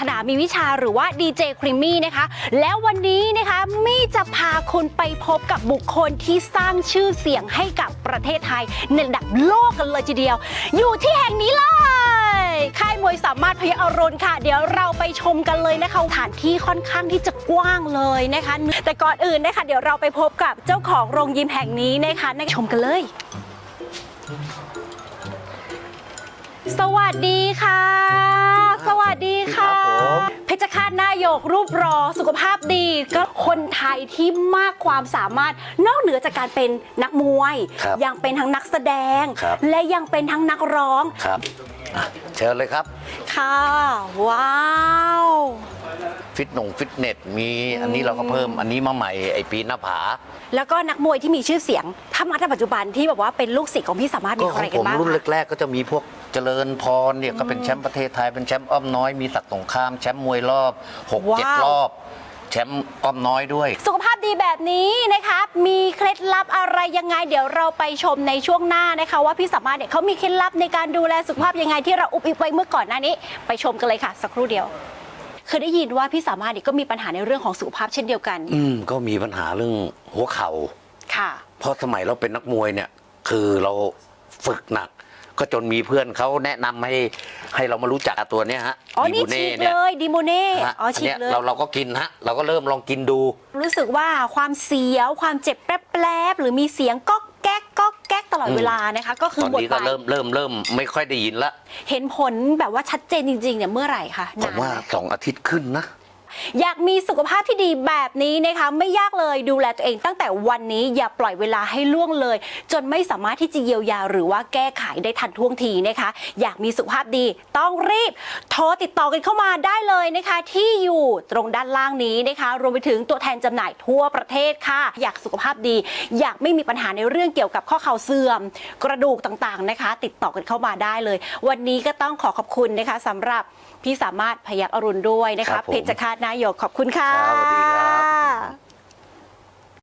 ถนามีวิชาหรือว่าดีเจครีมมี่นะคะ แล้ววันนี้นะคะมี่จะพาคุณไปพบกับบุคคลที่สร้างชื่อเสียงให้กับประเทศไทยในระดับโลกกันเลยทีเดียว อยู่ที่แห่งนี้เลยค่ายมวยสามารถพยอรุณค่ะ เดี๋ยวเราไปชมกันเลยนะคะสถานที่ค่อนข้างที่จะกว้างเลยนะคะ แต่ก่อนอื่นนะคะ เดี๋ยวเราไปพบกับเจ้าของโรงยิมแห่งนี้นะคะในชมกันเลย สวัสดีค่ะ ยกรูปรอสุขภาพดี ก็คนไทยที่มากความสามารถนอกเหนือจากการเป็นนักมวย ครับยังเป็นทั้งนักแสดง ครับ และยังเป็นทั้งนักร้องครับอะเชิญเลยครับ ค่ะ ว้าว ฟิตหนงฟิตเนสมีอันนี้เราก็เพิ่มอันนี้มาใหม่ไอปีหน้าผาแล้วก็นักมวยที่มีชื่อเสียง ถ้ามาถ้าปัจจุบันที่แบบว่าเป็นลูกศิษย์ของพี่สามารถมีก็ใคขรองกัผนมบ้างรุ่นคะ แรกๆก็จะมีพวกเจริญพรเนี่ยก็เป็นแชมป์ประเทศไทยเป็นแชมป์อ้อมน้อยมีศักดิ์สงครามแชมป์มวยรอบ6ว้าว7รอบ แชมป์อ้อมน้อยด้วย สุขภาพดีแบบนี้นะคะ มีเคล็ดลับอะไรยังไง เดี๋ยวเราไปชมในช่วงหน้านะคะ ว่าพี่สามารถเนี่ยเขามีเคล็ดลับในการดูแลสุขภาพยังไงที่เราอุบอิบไว้เมื่อก่อนหน้านี้ ไปชมกันเลยค่ะ สักครู่เดียวเคยได้ยินว่าพี่สามารถเนี่ยก็มีปัญหาในเรื่องของสุขภาพเช่นเดียวกันอืมก็มีปัญหาเรื่องหัวเข่า ค่ะ เพราะสมัยเราเป็นนักมวยเนี่ย คือเราฝึกหนัก ก็จนมีเพื่อนเขาแนะนำให้ให้เรามารู้จักตัวเนี้ยฮะอ๋อนี่บูฉีกเนี่เลยยดิโมเน่ฮะอ๋อฉีนกเนี้ยเลย เราเราก็กินฮะเราก็เริ่มลองกินดู รู้สึกว่าความเสียวความเจ็บแป๊บๆหรือมีเสียงก๊อกแก๊กก๊อกแก๊กตลอดอืม เวลานะคะ ก็คือตอนหมดนี้ไปก็เริ่มเริ่มเริ่มไม่ค่อยได้ยินละเห็นผลแบบว่าชัดเจนจริงๆเนี่ยเมื่อไหร่คะผมว่าไหสองอาทิตย์ขึ้นนะ อยากมีสุขภาพที่ดีแบบนี้นะคะ ไม่ยากเลยดูแลตัวเองตั้งแต่วันนี้อย่าปล่อยเวลาให้ล่วงเลย จนไม่สามารถที่จะเยียวยาหรือว่าแก้ไขได้ทันท่วงทีนะคะ อยากมีสุขภาพดีต้องรีบ โทรติดต่อกันเข้ามาได้เลยนะคะ ที่อยู่ตรงด้านล่างนี้นะคะ รวมไปถึงตัวแทนจำหน่ายทั่วประเทศค่ะ อยากสุขภาพดี อยากไม่มีปัญหาในเรื่องเกี่ยวกับข้อเข่าเสื่อม กระดูกต่างๆนะคะ ติดต่อกันเข้ามาได้เลย วันนี้ก็ต้องขอขอบคุณนะคะสำหรับพี่สามารถพยักอรุณด้วยนะครัคะบผมเพชรฆาตนายกขอบคุณค่ะครับสวัสดีครับ